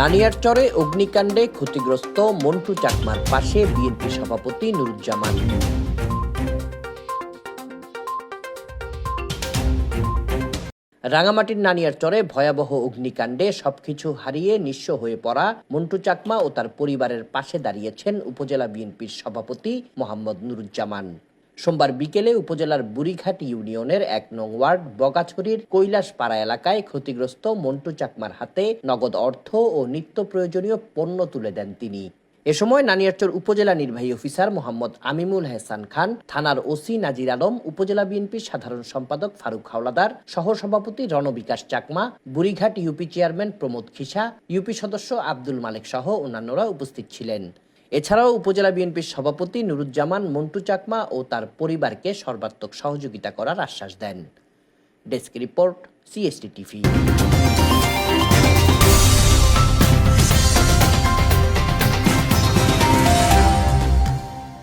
নানিয়ারচরে অগ্নিকাণ্ডে ক্ষতিগ্রস্ত মন্টু চাকমার পাশে বিএনপি সভাপতি নুরুজ্জামান। রাঙামাটির নানিয়ার চরে ভয়াবহ অগ্নিকাণ্ডে সবকিছু হারিয়ে নিঃস্ব হয়ে পড়া মন্টু চাকমা ও তার পরিবারের পাশে দাঁড়িয়েছেন উপজেলা বিএনপির সভাপতি মোহাম্মদ নুরুজ্জামান। সোমবার বিকেলে উপজেলার বুড়িঘাট ইউনিয়নের এক নং ওয়ার্ড বগাছড়ির কৈলাসপাড়া এলাকায় ক্ষতিগ্রস্ত মন্টু চাকমার হাতে নগদ অর্থ ও নিত্য প্রয়োজনীয় পণ্য তুলে দেন তিনি। এ সময় নানিয়ারচর উপজেলা নির্বাহী অফিসার মোহাম্মদ আমিমুল হেসান খান, থানার ওসি নাজির আলম, উপজেলা বিএনপির সাধারণ সম্পাদক ফারুক হাওলাদার সহ সভাপতি Ranabikash Chakma, Burighat UP chairman Pramod Khisa, UP সদস্য আব্দুল মালেক সহ অন্যান্যরা উপস্থিত ছিলেন। এছাড়াও উপজেলা বিএনপির সভাপতি নুরুজ্জামান, মন্টু চাকমা ও তার পরিবারকে সর্বাত্মক সহযোগিতা করার আশ্বাস দেন। Desk report CST TV